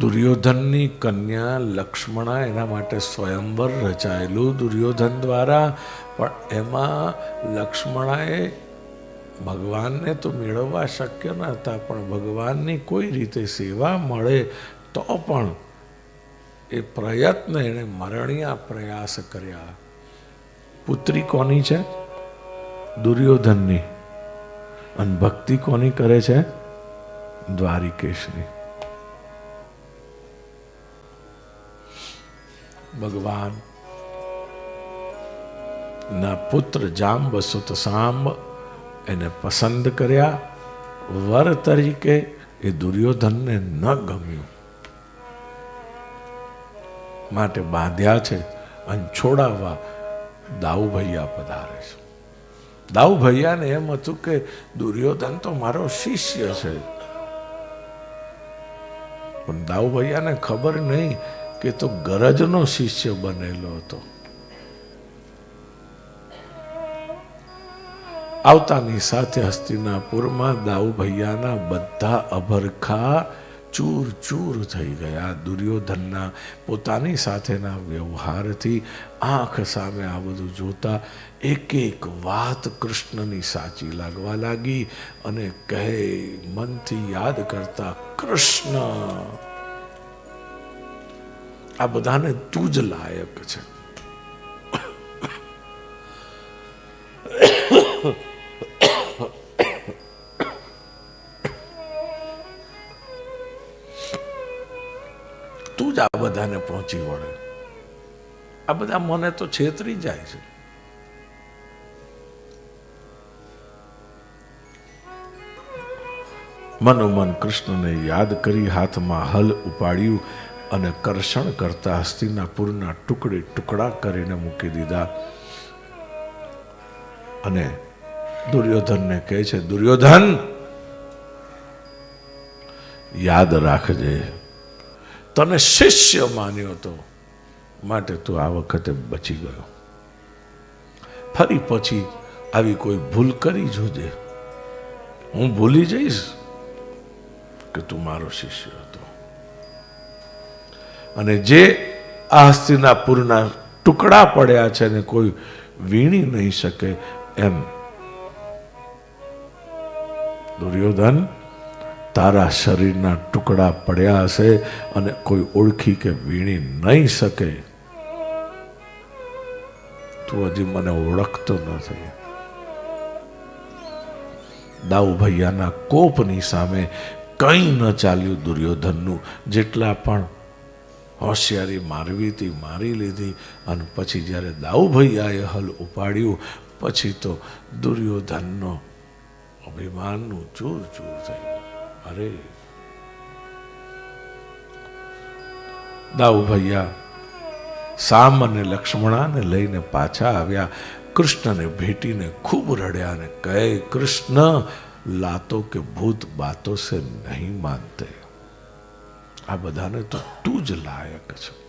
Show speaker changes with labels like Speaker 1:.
Speaker 1: દુર્યોધનની કન્યા લક્ષ્મણા એના માટે સ્વયંવર રચાયેલું દુર્યોધન દ્વારા, પણ એમાં લક્ષ્મણાએ ભગવાનને તો મેળવવા શક્ય ન હતા, પણ ભગવાનની કોઈ રીતે સેવા મળે તો પણ એ પ્રયત્ન એણે મરણિયા પ્રયાસ કર્યા. પુત્રી કોની છે? દુર્યોધનની. અને ભક્તિ કોની કરે છે? દ્વારિકેશની ભગવાન. ના પુત્ર જાંબસુત સાંબ એને પસંદ કર્યા. વર તરીકે એ દુર્યોધનને ન ગમ્યું. માટે બાંધ્યા છે અને છોડાવવા દાઉ ભૈયા પધારે છે. દાઉ ભૈયાને એમ હતું કે દુર્યોધન તો મારો શિષ્ય છે. પણ દાઉ ભૈયાને ખબર નહીં કે તો ગરજનો શિષ્ય બનેલો હતો. આવતાની સાથે હસ્તિનાપુરમાં દાઉ ભૈયાના બધા અભરખા ચૂર ચૂર થઈ ગયા. દુર્યોધનના પોતાની સાથેના વ્યવહારથી આંખ સામે આ બધું જોતા એક એક વાત કૃષ્ણની સાચી લાગવા લાગી અને કહે, મનથી યાદ કરતા કૃષ્ણ. આ બધાને તું જ લાયક છે. તું જ આ બધાને પહોંચી વળે. આ બધા મને તો છેતરી જાય છે. મનોમન કૃષ્ણને યાદ કરી હાથમાં હલ ઉપાડ્યું. અને કરશણ કરતા હસ્તિનાપુરના ટુકડે ટુકડા કરીને મૂકી દીધા. અને દુર્યોધનને કહે છે, દુર્યોધન, યાદ રાખજે, તને શિષ્ય માન્યો હતો, માટે તું આ વખતે બચી ગયો. ફરી પછી આવી કોઈ ભૂલ કરી જોજે. હું ભૂલી જઈશ કે તું મારો શિષ્ય હતો. અને જે આ હસ્તિનાપુરના ટુકડા પડ્યા છે ને કોઈ વીણી નહીં શકે એમ. દુર્યોધન, તારા શરીરના ટુકડા પડ્યા હશે અને કોઈ ઓળખી કે વીણી નહીં શકે. તું હજી મને ઓળખતો નથી. દાઉ ભૈયાના કોપની સામે કંઈ ન ચાલ્યું દુર્યોધનનું, જેટલા પણ હોશિયારી મારવી હતી, મારી લીધી અને પછી જ્યારે દાઉ હલ ઉપાડ્યું, પછી તો દુર્યોધનનો અભિમાનનું ચૂર ચૂર થયું. અરે! દાઉ ભૈયા સામ અને લક્ષ્મણાને લઈને પાછા આવ્યા. કૃષ્ણને ભેટીને ખૂબ રડ્યા અને કહે, કૃષ્ણ, લાતો કે ભૂત બાતો સે નહીં માનતે. આ બધાને તો તું જ લાયક છે.